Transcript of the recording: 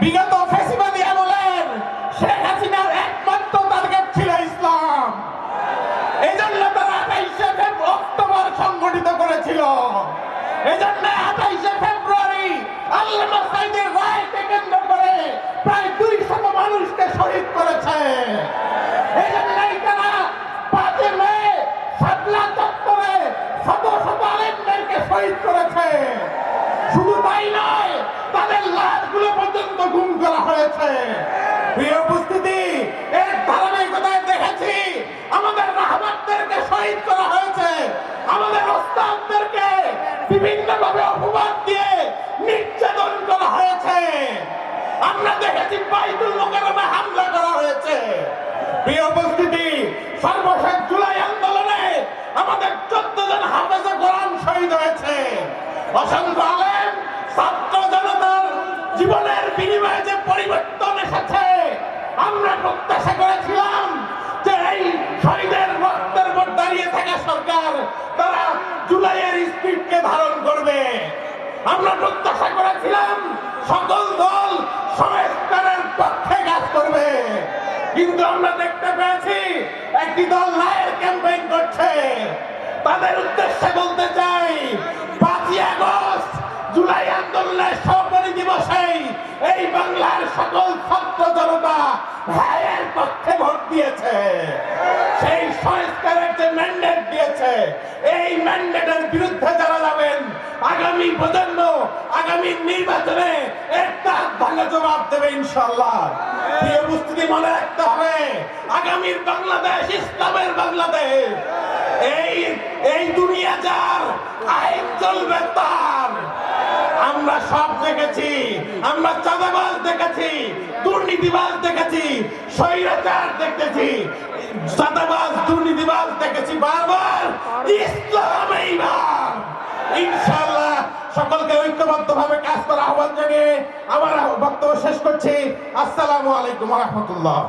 বিগত ফেসিবাদী আমলের শেখ হাসিনার একমাত্র টার্গেট ছিল ইসলাম। এই জন্য তারা আঠাইশে অক্টোবর সংগঠিত করেছিল। এই জন্য আঠাইশে হয়েছে প্রিয় উপস্থিতি এর ধারাবাহিকতায় দেখেছি, আমাদের শহীদ করা হয়েছে। আমাদের ওস্তাদদেরকে বিভিন্ন ভাবে অপবাদ দিয়ে নির্যাতন করা হয়েছে। আমরা দেখেছি বাইতুল মোকারমে হামলা করা হয়েছে। প্রিয় উপস্থিতি, সর্বশেষ জুলাই আন্দোলনে আমাদের চোদ্দ জন হাফেজে কোরআন শহীদ হয়েছে। অসংখ্য আলেম, ছাত্র জনতার জীবনের বিনিময়ে যে পরিবর্তন এসেছে, আমরা প্রত্যাশা করেছিলাম যে এই শহীদের রক্তের উপর দাঁড়িয়ে থাকা সরকার তারা জুলাইয়ের স্পিডকে ধারণ করবে। আমরা প্রত্যাশা করেছিলাম সকল দল সংস্কারের পক্ষে কাজ করবে। কিন্তু আমরা দেখতে পেয়েছি, একটি দল লায়ের ক্যাম্পেইন করছে। তাদের উদ্দেশ্যে বলতে দিয়েছে। সেই সংস্কারের যে ম্যান্ডেট দিয়েছে, এই ম্যান্ডেটের বিরুদ্ধে যারা যাবেন, আগামী প্রজন্ম, আগামী নির্বাচনে তার ভাঙা জবাব দেবে ইনশাল্লাহ প্রিয় উপস্থিতি মনে রাখতে হবে, আগামীর বাংলাদেশ ইসলামের বাংলাদেশ। এই এই দুনিয়া যার আইন চলবে তার। আমরা সব দেখেছি, আমরা চাঁদাবাজ দেখেছি, দুর্নীতিবাজ দেখেছি স্বৈরাচার দেখতেছি সাদাবাজ দুর্নীতিবাজ দেখেছি বারবার। ইসলাম এইবার। সকলকে ঐক্যবদ্ধ ভাবে কাজ করা আহ্বান জানিয়ে আমার বক্তব্য শেষ করছি। আসসালামু আলাইকুম রহমতুল্লাহ।